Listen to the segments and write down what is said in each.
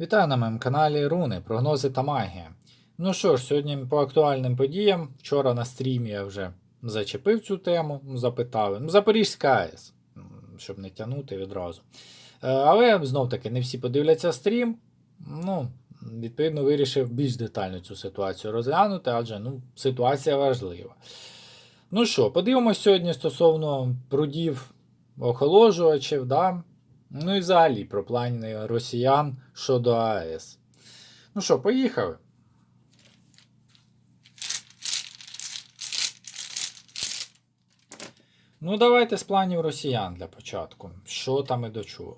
Вітаю на моєму каналі Руни, прогнози та магія. Ну що ж, сьогодні по актуальним подіям. Вчора на стрімі я вже зачепив цю тему, запитав. Ну, Запорізька АЕС, щоб не тягнути відразу. Е, Але знов таки не всі подивляться стрім. Ну, відповідно, вирішив більш детально цю ситуацію розглянути, адже ну, ситуація важлива. Ну що, подивимось сьогодні стосовно прудів охолоджувачів, да? Ну і взагалі про плани росіян щодо АЕС. Ну що, поїхали? Ну, давайте з планів росіян для початку. Що там і до чого.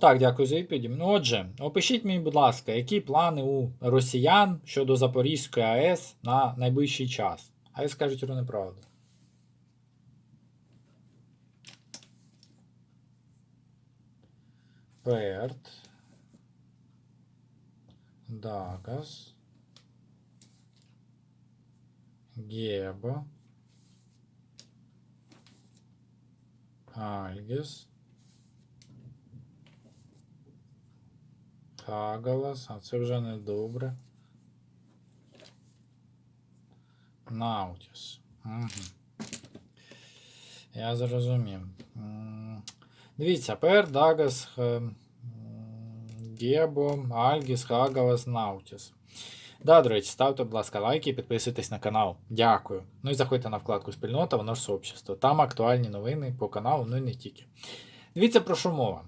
Так, дякую за відповіді. Ну, отже, опишіть мені, будь ласка, які плани у росіян щодо Запорізької АЕС на найближчий час. А скажуть про неправду. Перт. Дагас. Геба. Альгіс. Хагалас, а це вже не добре. Наутіс. Угу. Я зрозумів. Дивіться, Пер, Дагас, Гебо, Альгіс, Хагалас, Наутіс. Да, до речі, ставте, будь ласка, лайки і підписуйтесь на канал. Дякую. Ну і заходьте на вкладку спільнота, воно ж сообщество. Там актуальні новини по каналу, ну і не тільки. Дивіться, про що мова.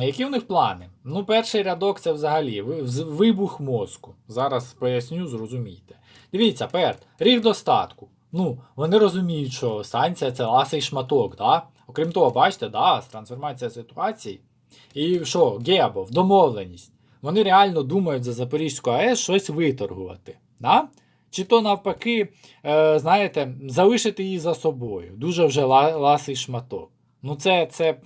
Які в них плани? Ну, перший рядок це взагалі вибух мозку. Зараз поясню, зрозумійте. Дивіться, перт, ріг достатку. Ну, вони розуміють, що станція це ласий шматок, да? Окрім того, бачите, да, трансформація ситуації. І що, Гебов, домовленість. Вони реально думають за Запорізьку АЕС щось виторгувати. Да? Чи то навпаки, е, знаєте, залишити її за собою. Дуже вже ласий шматок. Ну, це, це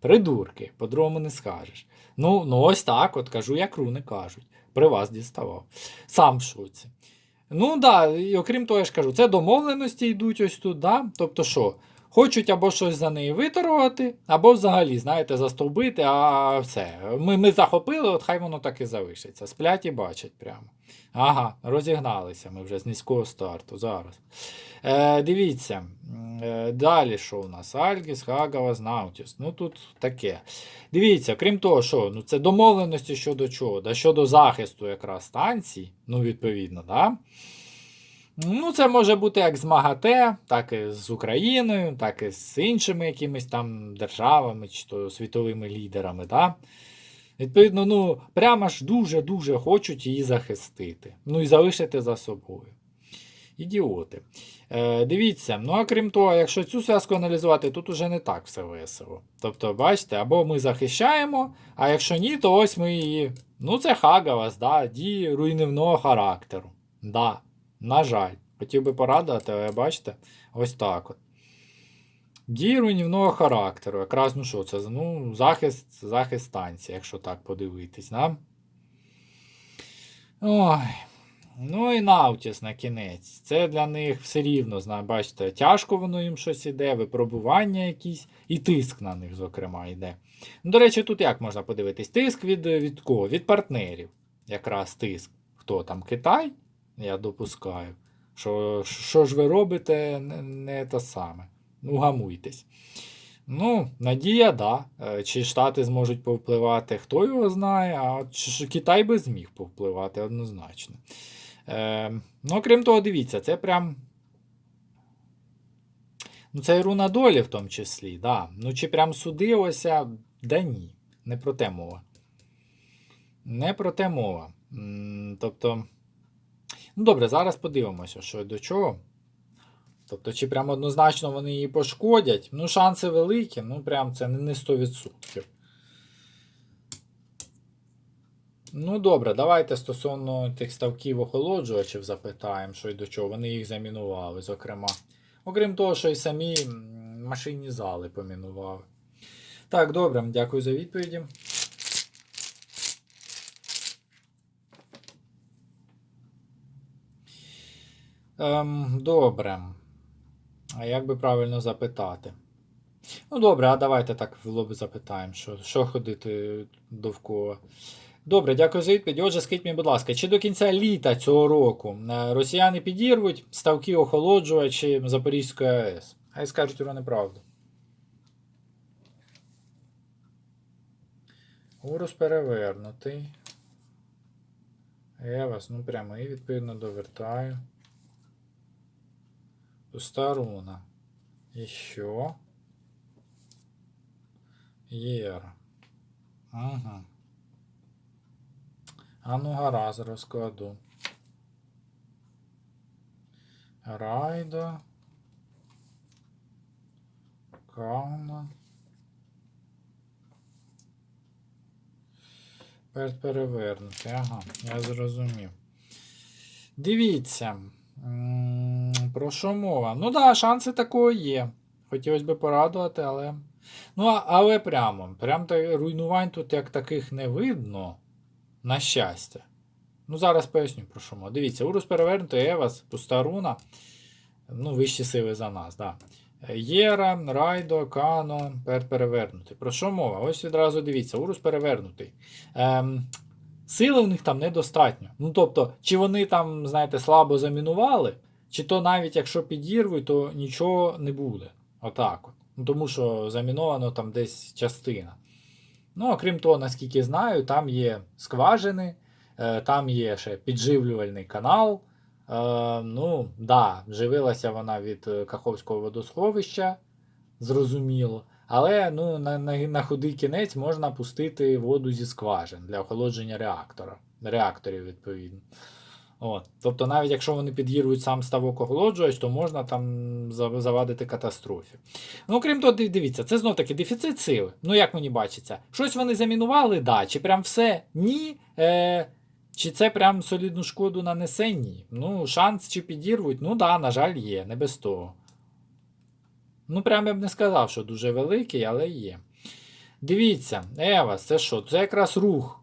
придурки, по-другому не скажеш. Ну, ну ось так, от кажу, як руни кажуть. При вас діставав. Сам в шоці. Ну, да, і окрім того, я ж кажу, це домовленості йдуть ось тут? Тобто що? Хочуть або щось за неї виторгувати, або взагалі, знаєте, застовбити, а все. Ми, ми захопили, от хай воно так і залишиться. Сплять і бачать прямо. Ага, розігналися ми вже з низького старту. Зараз. Е, дивіться. Е, далі що у нас? Альгіс, Хагавас, Наутіс. Ну тут таке. Дивіться, крім того, що ну, це домовленості щодо чого? Да, щодо захисту якраз станцій, ну, відповідно, да? Ну, це може бути як з МАГАТЕ, так і з Україною, так і з іншими якимись там державами чи то світовими лідерами. Да? Відповідно, ну, прямо ж дуже-дуже хочуть її захистити. Ну і залишити за собою. Ідіоти. Е, дивіться, ну а крім того, якщо цю зв'язку аналізувати, тут уже не так все весело. Тобто, бачите, або ми захищаємо, а якщо ні, то ось ми її. Ну, це Хагавас, да, дії руйнівного характеру. Да, на жаль. Хотів би порадувати, але бачите, ось так от. Дії руйнівного характеру. Якраз, ну що, це ну, захист, захист станції, якщо так подивитись, да? Ой. Ну і Наутіс на кінець. Це для них все рівно, бачите, тяжко воно їм щось іде, випробування якісь, і тиск на них, зокрема, йде. Ну, до речі, тут як можна подивитись? Тиск від, від кого? Від партнерів. Якраз тиск. Хто там? Китай? Я допускаю. Що, що ж ви робите, не, не те саме. Ну, гамуйтесь. Ну, надія, да. Е, Чи Штати зможуть повпливати, хто його знає, а чи Китай би зміг повпливати однозначно. Е, ну, крім того, дивіться, це прям. Ну, це і руна долі в тому числі, да. Ну, чи прям судилося? Да ні. Не про те мова. Не про те мова. Тобто. Ну, добре, зараз подивимося, що до чого. Тобто, чи прям однозначно вони її пошкодять? Ну, шанси великі, ну прям це не 100%. Ну, добре, давайте стосовно тих ставків охолоджувачів запитаємо, що й до чого. Вони їх замінували, зокрема. Окрім того, що й самі машинні зали помінували. Так, добре, дякую за відповіді. Ем, добре. А як би правильно запитати? Ну, добре, а давайте так в лоб запитаємо, що, що ходити довкола. Добре, дякую за відповідь. Отже, скажіть мені, будь ласка, чи до кінця літа цього року е, росіяни підірвуть ставки охолоджувачі Запорізької АЕС? Хай скажуть про неправду. Урус перевернутий. Евас, ну прямий, відповідно, довертаю. Руна. І? Єра. Ага. А ну гаразд розкладу. Райдо. Кауна. Перед перевернути. Ага, я зрозумів. Дивіться. Про що мова? Ну да, шанси такої є. Хотілося б порадувати, але. Ну, але прямо. Прям руйнувань тут як таких не видно. На щастя. Ну, зараз поясню про що мова. Дивіться, Урус перевернутий, Евас, пуста. Ну, вищі сили за нас. Да. Єра, Райдо, Кано, пер перевернутий. Про що мова? Ось відразу дивіться, Урус перевернутий. Ем, сили у них там недостатньо. Ну, тобто, чи вони там, знаєте, слабо замінували, чи то навіть якщо підірвуть, то нічого не буде. Отак от. Ну, тому що заміновано там десь частина. Ну, окрім того, наскільки знаю, там є скважини, е, там є ще підживлювальний канал. Е, ну, да, живилася вона від е, Каховського водосховища, зрозуміло. Але ну, на, на, на худий кінець можна пустити воду зі скважин для охолодження реактора, реакторів, відповідно. От. Тобто, навіть якщо вони підірвуть сам ставок охолоджувач, то можна там завадити катастрофі. Ну, крім того, дивіться, це знов таки дефіцит сили. Ну, як мені бачиться, щось вони замінували, да, чи прям все ні. Е, чи це прям солідну шкоду нанесе? Ні. Ну, шанс чи підірвуть, ну да, на жаль, є, не без того. Ну, прям я б не сказав, що дуже великий, але є. Дивіться, Евас, це що? Це якраз рух.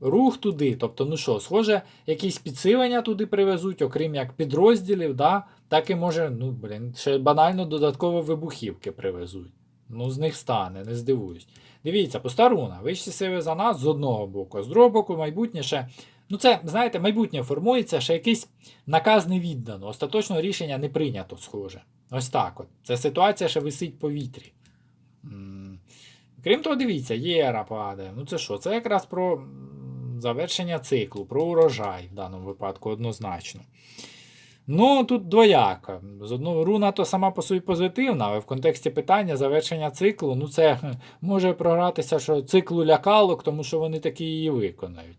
Рух туди. Тобто, ну що, схоже, якісь підсилення туди привезуть, окрім як підрозділів, да? так і може, ну, блін, ще банально додатково вибухівки привезуть. Ну, з них стане, не здивуюсь. Дивіться, постаруна, вищі сили за нас з одного боку, з другого боку, майбутнє ще. Ну, це, знаєте, майбутнє формується, ще якийсь наказ не віддано. Остаточного рішення не прийнято, схоже. Ось так от. Ця ситуація ще висить в повітрі. Крім того, дивіться, єра падає. Ну це що? Це якраз про завершення циклу, про урожай в даному випадку однозначно. Ну, тут двояко. З одного руна то сама по собі позитивна, але в контексті питання завершення циклу, ну це може програтися, що циклу лякалок, тому що вони такі її виконають.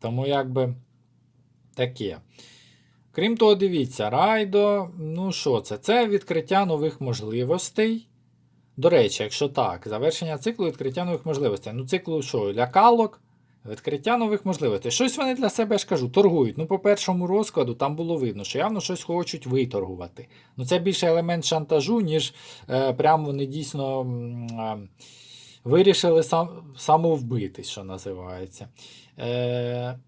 Тому якби таке. Крім того, дивіться, райдо, ну що це? Це відкриття нових можливостей. До речі, якщо так, завершення циклу відкриття нових можливостей. Ну, циклу що, лякалок, відкриття нових можливостей. Щось вони для себе я ж кажу, торгують. Ну, по першому розкладу там було видно, що явно щось хочуть виторгувати. Ну, це більше елемент шантажу, ніж е, прям вони дійсно е, вирішили сам, самовбитись, що називається. Е,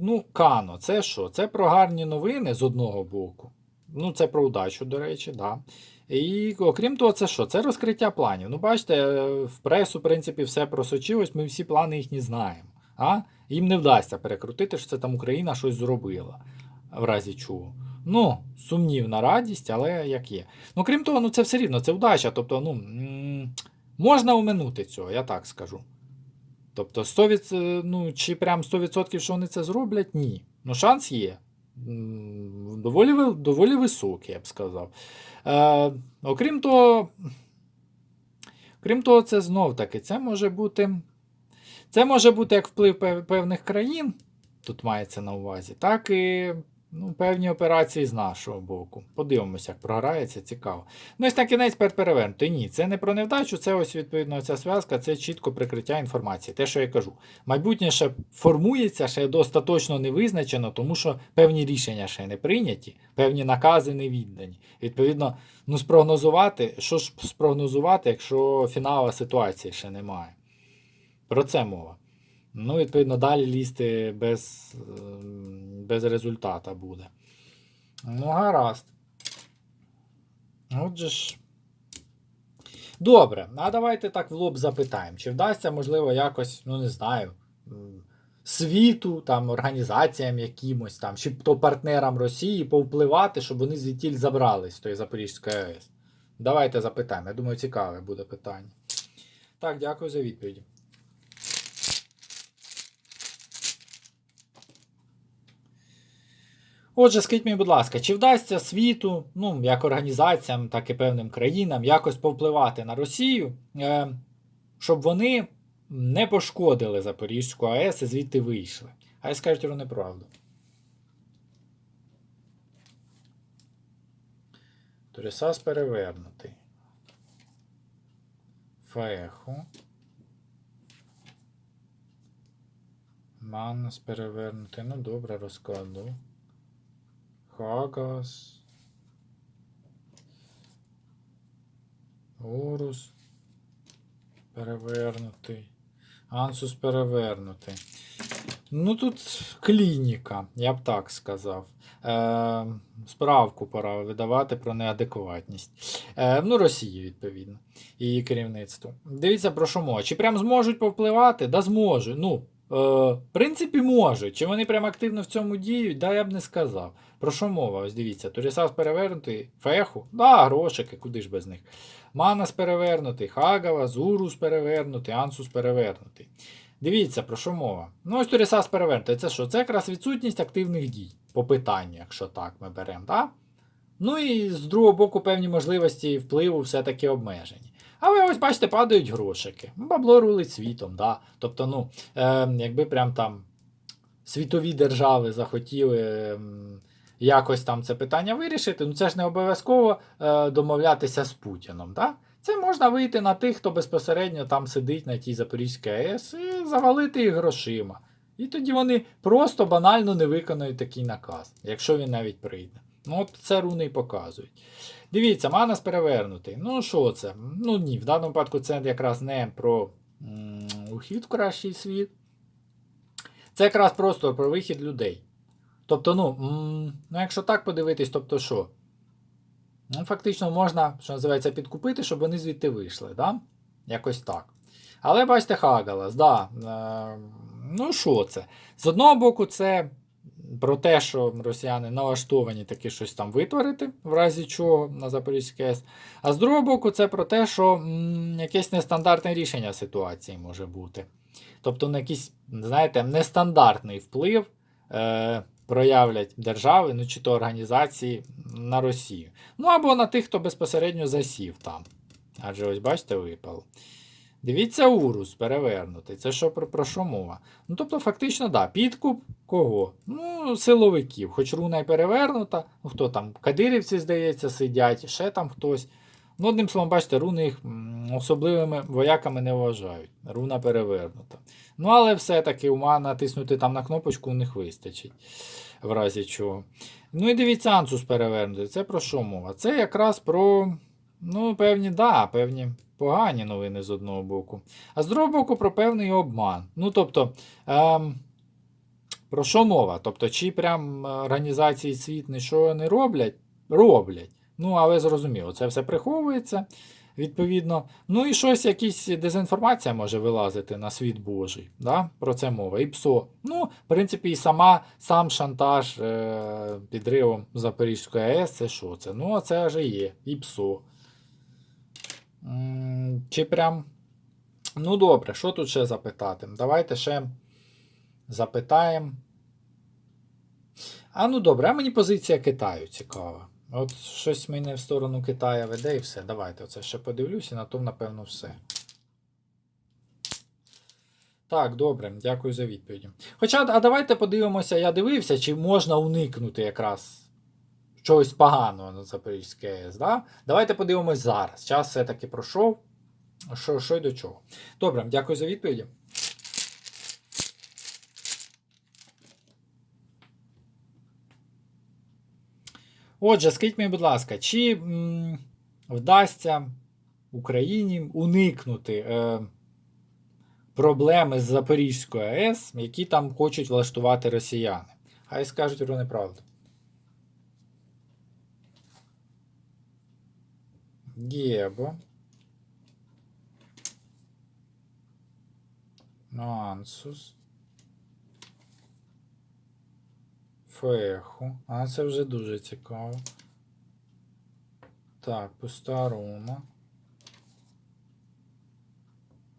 Ну, Кано, це що? Це про гарні новини з одного боку. Ну, це про удачу, до речі, да. І окрім того, це що? Це розкриття планів. Ну, бачите, в пресу, в принципі, все просочилось, ми всі плани їхні знаємо. А? Їм не вдасться перекрутити, що це там Україна щось зробила, в разі чого. Ну, сумнівна радість, але як є. Ну, крім того, ну це все рівно, це вдача. Тобто, ну, можна оминути цього, я так скажу. Тобто, 100 від, е, ну, чи прям 100% що вони це зроблять? Ні. Ну, шанс є. Доволі, доволі високий, я б сказав. Е, окрім того, крім того, це знов таки, це може бути. Це може бути як вплив певних країн, тут мається на увазі, так і ну, певні операції з нашого боку. Подивимося, як програється, цікаво. Ну і на кінець пер перевернути. Ні, це не про невдачу, це ось відповідно ця зв'язка, це чітко прикриття інформації. Те, що я кажу. Майбутнє ще формується, ще достаточно не визначено, тому що певні рішення ще не прийняті, певні накази не віддані. Відповідно, ну спрогнозувати, що ж спрогнозувати, якщо фінала ситуації ще немає. Про це мова. Ну, відповідно, далі лізти без, ем, без результата буде. Ну, гаразд. Отже ж. Добре, а давайте так в лоб запитаємо. Чи вдасться, можливо, якось, ну не знаю, світу, там, організаціям якимось там, чи то партнерам Росії повпливати, щоб вони звідтіль забрались з тої Запорізької АЕС? Давайте запитаємо. Я думаю, цікаве буде питання. Так, дякую за відповіді. Отже, скажіть мені, будь ласка, чи вдасться світу, ну, як організаціям, так і певним країнам, якось повпливати на Росію, е, щоб вони не пошкодили Запорізьку АЕС і звідти вийшли? Хай скажуть вони правду. Торісас перевернутий. Феху. Манус перевернутий. Ну, добре, розкладу. Хагас. Урус. Перевернутий. Ансус перевернутий. Ну тут клініка, я б так сказав. Е, справку пора видавати про неадекватність. Е, ну, Росії, відповідно, і її керівництво. Дивіться, про що мова. Чи прям зможуть повпливати? Да зможуть. Ну, в принципі, можуть. Чи вони прям активно в цьому діють? Да, я б не сказав. Про що мова? Ось дивіться, Турісас перевернутий, Феху, да, грошики, куди ж без них. Манас перевернутий, Хагава, Зурус перевернутий, Ансус перевернутий. Дивіться, про що мова. Ну, ось Турісас перевернутий. Це що? Це якраз відсутність активних дій по питанню, якщо так ми беремо. так? Ну і з другого боку, певні можливості впливу все-таки обмежені. А ви ось бачите, падають грошики. Бабло рулить світом, да. Тобто, ну, е, якби прям там світові держави захотіли. Е, якось там це питання вирішити, ну це ж не обов'язково е, домовлятися з Путіном. Да? Це можна вийти на тих, хто безпосередньо там сидить на тій Запорізькій АЕС і завалити їх грошима. І тоді вони просто банально не виконують такий наказ, якщо він навіть прийде. Ну, от це руни і показують. Дивіться, Манас перевернутий. Ну, що це? Ну ні, в даному випадку це якраз не про ухід в кращий світ. Це якраз просто про вихід людей. Тобто, ну, ну, якщо так подивитись, тобто що? Ну, Фактично можна, що називається, підкупити, щоб вони звідти вийшли. да? Якось так. Але бачите, Хагалас, да. Е, ну, що це? З одного боку, це про те, що росіяни налаштовані таки щось там витворити, в разі чого на Запорізькій АЕС. А з другого боку, це про те, що м, якесь нестандартне рішення ситуації може бути. Тобто, на якийсь, знаєте, нестандартний вплив. Е, проявлять держави, ну чи то організації на Росію. Ну або на тих, хто безпосередньо засів там. Адже ось бачите, випало. Дивіться, урус перевернутий. Це що про, про що мова? Ну, тобто, фактично, да, підкуп кого? Ну, силовиків. Хоч руна й перевернута, ну хто там, кадирівці, здається, сидять, ще там хтось. Ну, одним словом, бачите, руни їх особливими вояками не вважають. Руна перевернута. Ну, але все-таки ума натиснути там на кнопочку у них вистачить, в разі чого. Ну і дивіться, ансус перевернути. Це про що мова? Це якраз про ну, певні, да, певні погані новини з одного боку. А з другого боку, про певний обман. Ну, тобто, ем, про що мова? Тобто, чи прям організації світ нічого не роблять? Роблять. Ну, але зрозуміло, це все приховується. Відповідно, ну і щось, якась дезінформація може вилазити на світ Божий. Да? Про це мова. І ПСО. Ну, в принципі, і сама, сам шантаж е- підривом Запорізької АЕС, це що це? Ну, це вже є. І ПСО. Чи прям. Ну, добре, що тут ще запитати? Давайте ще запитаємо. А ну добре, а мені позиція Китаю цікава. От щось мене в сторону Китая веде і все. Давайте оце ще подивлюся, на тому, напевно, все. Так, добре, дякую за відповіді. Хоча, а давайте подивимося, я дивився, чи можна уникнути якраз чогось поганого на Запорізькій АЕС. Да? Давайте подивимось зараз. Час все-таки пройшов. Що, що й до чого. Добре, дякую за відповіді. Отже, скажіть мені, будь ласка, чи м, вдасться Україні уникнути е, проблеми з Запорізькою АЕС, які там хочуть влаштувати росіяни? Хай скажуть про неправду. Гебо. Нуансус. Феху. А це вже дуже цікаво. Так, пуста.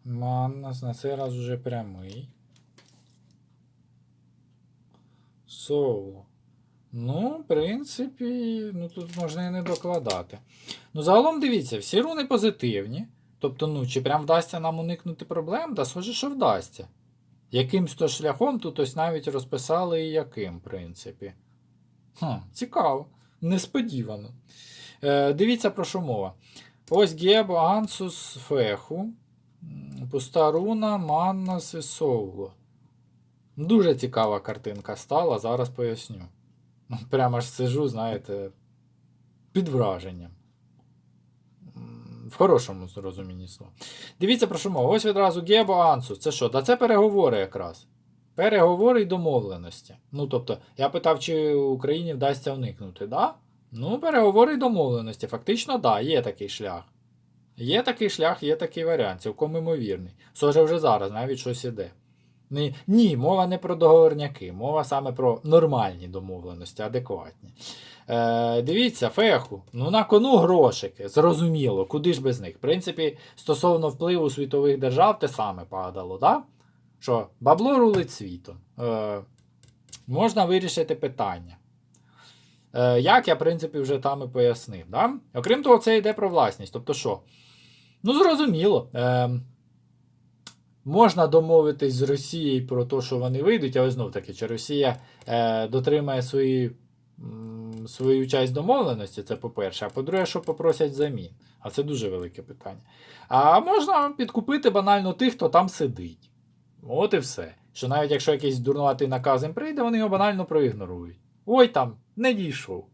Маннас на цей раз уже прямий. Соло. Ну, в принципі, ну тут можна і не докладати. Ну, загалом дивіться, всі руни позитивні. Тобто, ну, чи прям вдасться нам уникнути проблем? Та схоже, що вдасться. Якимсь то шляхом тут ось навіть розписали і яким, в принципі. Хм, цікаво. Несподівано. Е, дивіться про що мова. Ось Гебо, Ансус, Феху. Пуста руна, Маннас і Соуло. Дуже цікава картинка стала, зараз поясню. Ну, Прямо ж сижу, знаєте, під враженням. В хорошому розумінні слова. Дивіться про що мова. Ось відразу Гебо Ансус. Це що? Та це переговори якраз. Переговори і домовленості. Ну, тобто, я питав, чи Україні вдасться уникнути, да? Ну, переговори і домовленості. Фактично, да, є такий шлях. Є такий шлях, є такий варіант, цілком імовірний. Схоже, вже зараз навіть щось іде. Ні, ні, мова не про договорняки, мова саме про нормальні домовленості, адекватні. Е, дивіться, феху. Ну на кону грошики, зрозуміло, куди ж без них. В принципі, стосовно впливу світових держав, те саме падало, да? що бабло рулить світом. Е, можна вирішити питання. Е, як я, в принципі, вже там і пояснив. Да? Окрім того, це йде про власність. Тобто що? Ну, зрозуміло. Е, можна домовитись з Росією про те, що вони вийдуть, але знов таки, чи Росія е, дотримає свої, м, свою часть домовленості, це по-перше. А по-друге, що попросять взамін. А це дуже велике питання. А можна підкупити банально тих, хто там сидить. От і все. Що навіть якщо якийсь дурнуватий наказ їм прийде, вони його банально проігнорують. Ой там, не дійшов.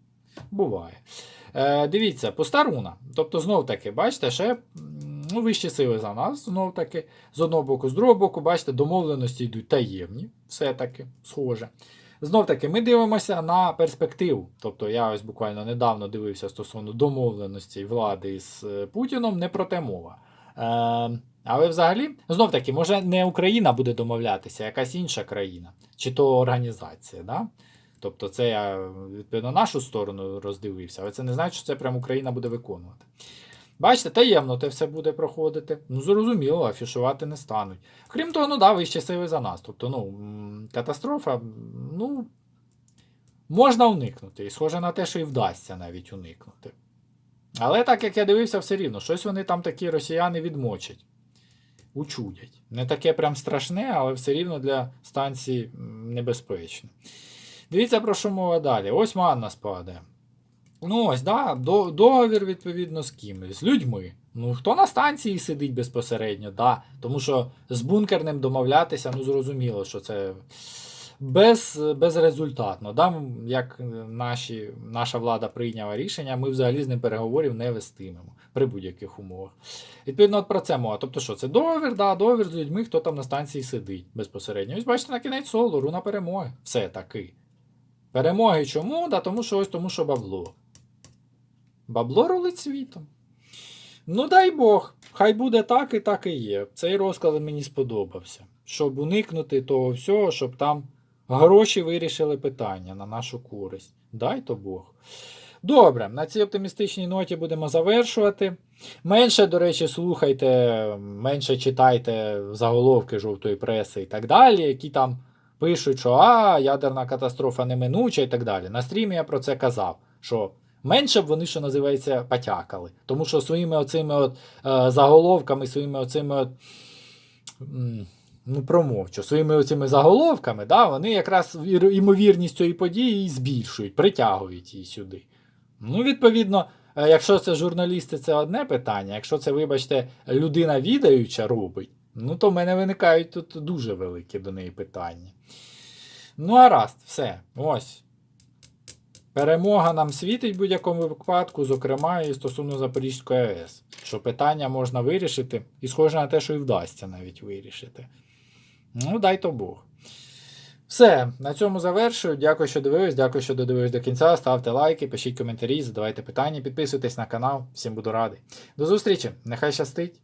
Буває. Е, дивіться, пуста руна. Тобто, знов таки, бачите, ще ну, вищі сили за нас, знов таки, з одного боку, з другого боку, бачите, домовленості йдуть таємні, все-таки, схоже. Знов таки, ми дивимося на перспективу. Тобто, я ось буквально недавно дивився стосовно домовленості влади з е, Путіном, не про те мова. Е, але взагалі, знов таки, може не Україна буде домовлятися, а якась інша країна, чи то організація. Да? Тобто, це я відповідно нашу сторону роздивився, але це не значить, що це прям Україна буде виконувати. Бачите, таємно те все буде проходити. Ну, зрозуміло, афішувати не стануть. Крім того, ну да, вищі сили за нас. Тобто, ну, катастрофа, ну, можна уникнути. І схоже на те, що і вдасться навіть уникнути. Але так як я дивився, все рівно, щось вони там такі росіяни відмочать. Учудять. Не таке прям страшне, але все рівно для станції небезпечне. Дивіться, про що мова далі. Ось манна спадає. Ну, ось, да, до, договір, відповідно, з кимось, з людьми. Ну, хто на станції сидить безпосередньо, да. Тому що з бункерним домовлятися, ну, зрозуміло, що це без, безрезультатно. Да? Як наші, наша влада прийняла рішення, ми взагалі з ним переговорів не вестимемо при будь-яких умовах. Відповідно, от про це мова. Тобто, що це договір, да, договір з людьми, хто там на станції сидить безпосередньо. Ось бачите, на кінець соло, руна перемоги. Все таки. Перемоги чому? Да, тому що ось тому, що бабло. Бабло рулить світом. Ну, дай Бог, хай буде так і так і є. Цей розклад мені сподобався. Щоб уникнути того всього, щоб там гроші вирішили питання на нашу користь. Дай то Бог. Добре, на цій оптимістичній ноті будемо завершувати. Менше, до речі, слухайте, менше читайте заголовки жовтої преси і так далі, які там пишуть, що а, ядерна катастрофа неминуча і так далі. На стрімі я про це казав. що Менше б вони, що називається, потякали. Тому що своїми оцими от, е, заголовками, своїми оцими от, ну, промовчу, своїми оцими заголовками, да, вони якраз вір- ймовірність цієї події і збільшують, притягують її сюди. Ну, відповідно, е, якщо це журналісти, це одне питання. Якщо це, вибачте, людина відаюча робить, ну то в мене виникають тут дуже великі до неї питання. Ну, гаразд, все. Ось. Перемога нам світить в будь-якому випадку, зокрема і стосовно Запорізької АЕС. Що питання можна вирішити, і схоже на те, що і вдасться навіть вирішити. Ну, дай то Бог. Все, на цьому завершую. Дякую, що дивились, дякую, що додивились до кінця. Ставте лайки, пишіть коментарі, задавайте питання, підписуйтесь на канал. Всім буду радий. До зустрічі! Нехай щастить!